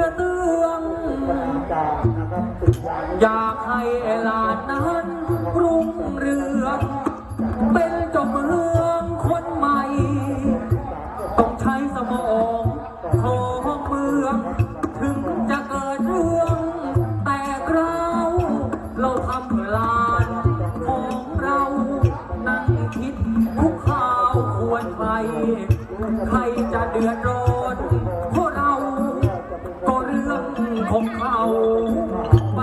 ระเตื้องอยากให้หลานนั้นรุ่งเรืองเป็นเจ้าเมืองคนใหม่ ต้องใช้สมองของเมือง ถึงจะเกิดเรื่องแต่เราเราทำเพื่อหลานของเรานั่งคิดทุกข่าวควรไปใครจะเดือดร้อน ของเขาไป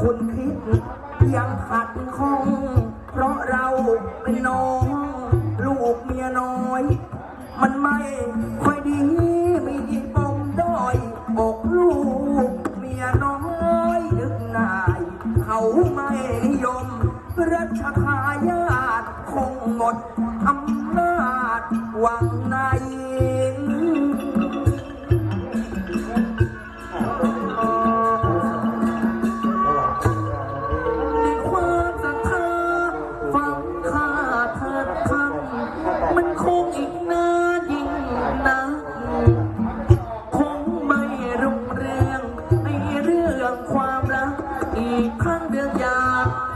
คุณคิดเพียงขัดข้อง เพราะเราเป็นน้อง ลูกเมียน้อย มันไม่ค่อยดี มีปมด้อยอกลูกเมียน้อยนึกนาย เขาไม่นิยมรัชทายาทคงหมดอำนาจวังในใน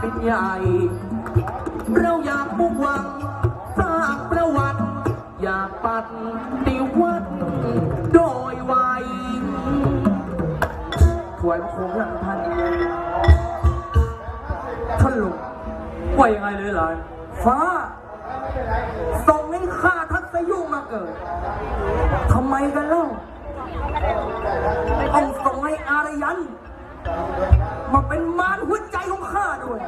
เป็นใหญ่ เราอยากมุ่งหวังสร้างประวัติ อยากปัดติวัดโดยไวถวายพระโคมหลังท่านท่านลุงว่ายังไงเลยหลานฟ้าส่งให้ข้าทัศยุมาเกิดทำไมกันเล่าต้องส่งให้อารยัน มาเป็นมารหัวใจของข้าด้วย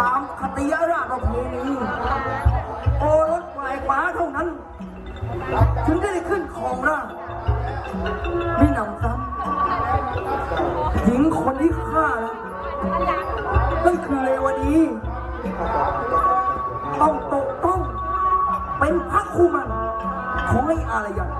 ตามคติยราชประเพณีโอรสฝ่ายฟ้าเท่านั้น ถึงจะได้ขึ้นของราชย์นี่หนำซ้ำหญิงคนที่ฆ่าแล้วนั่นคือเลวดีต้องตกต้องเป็นพระคู่มันของไอ้อารยัน